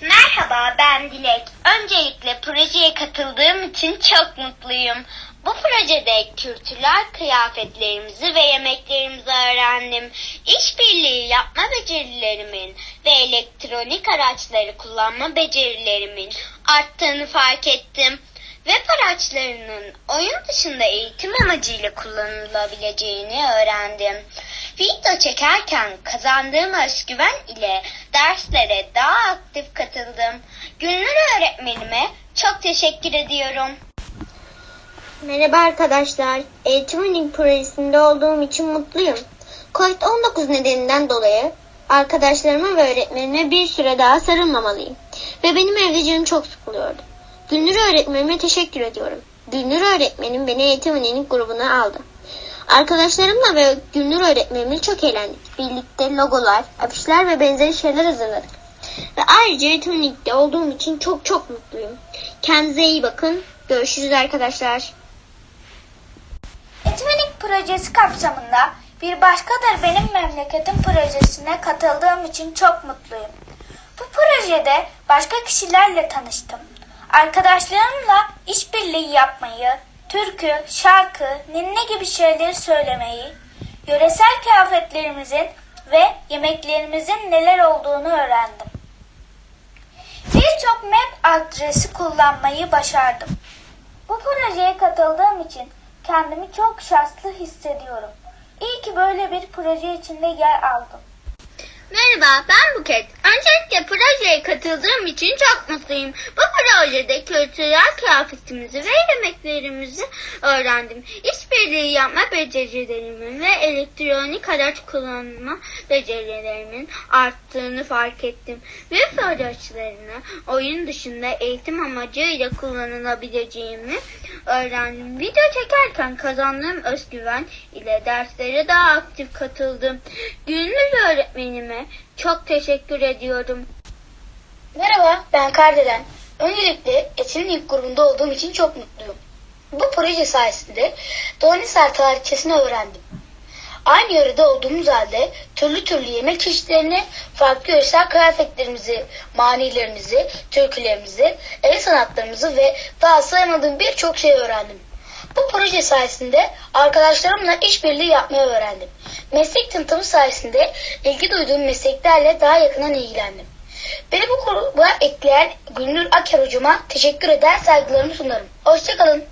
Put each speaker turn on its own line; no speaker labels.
Merhaba ben Dilek. Öncelikle projeye katıldığım için çok mutluyum. Bu projede kültürel kıyafetlerimizi ve yemeklerimizi öğrendim. İşbirliği yapma becerilerimin ve elektronik araçları kullanma becerilerimin arttığını fark ettim. Web araçlarının oyun dışında eğitim amacıyla kullanılabileceğini öğrendim. Video çekerken kazandığım özgüven ile derslere daha aktif katıldım. Gülnur öğretmenime çok teşekkür ediyorum.
Merhaba arkadaşlar. Eğitim Ünlük projesinde olduğum için mutluyum. Covid-19 nedeninden dolayı arkadaşlarıma ve öğretmenime bir süre daha sarılmamalıyım. Ve benim evde canım çok sıkılıyordu. Gülnur öğretmenime teşekkür ediyorum. Gülnur öğretmenim beni Eğitim Ünlük grubuna aldı. Arkadaşlarımla ve Gülnur öğretmenimle çok eğlendik. Birlikte logolar, afişler ve benzeri şeyler hazırladık. Ve ayrıca Eğitim Ünlük'te olduğum için çok çok mutluyum. Kendinize iyi bakın. Görüşürüz arkadaşlar.
Etmenik projesi kapsamında bir başkadır benim memleketim projesine katıldığım için çok mutluyum. Bu projede başka kişilerle tanıştım. Arkadaşlarımla işbirliği yapmayı, türkü, şarkı, ninni gibi şeyleri söylemeyi, yöresel kıyafetlerimizin ve yemeklerimizin neler olduğunu öğrendim. Birçok map adresi kullanmayı başardım. Bu projeye katıldığım için kendimi çok şanslı hissediyorum. İyi ki böyle bir proje içinde yer aldım.
Merhaba ben Buket. Öncelikle projeye katıldığım için çok mutluyum. Bu projede kültürel kıyafetimizi ve yemeklerimizi öğrendim. İşbirliği yapma becerilerimin ve elektronik araç kullanma becerilerimin arttığını fark ettim. Web araçlarını oyun dışında eğitim amacıyla kullanılabileceğimi öğrendim. Video çekerken kazandığım özgüven ile derslere daha aktif katıldım. Gülnur öğretmenime çok teşekkür ediyorum.
Merhaba, ben Kardelen. Öncelikle Esin'in ilk grubunda olduğum için çok mutluyum. Bu proje sayesinde Doğanisar tarihçesini öğrendim. Aynı yörede olduğumuz halde türlü türlü yemek çeşitlerini, farklı yöresel kıyafetlerimizi, manilerimizi, türkülerimizi, el sanatlarımızı ve daha sayamadığım birçok şey öğrendim. Bu proje sayesinde arkadaşlarımla işbirliği yapmayı öğrendim. Meslek tanıtımı sayesinde ilgi duyduğum mesleklerle daha yakından ilgilendim. Beni bu gruba ekleyen Gülnur Aker hocama teşekkür eder saygılarımı sunarım. Hoşçakalın.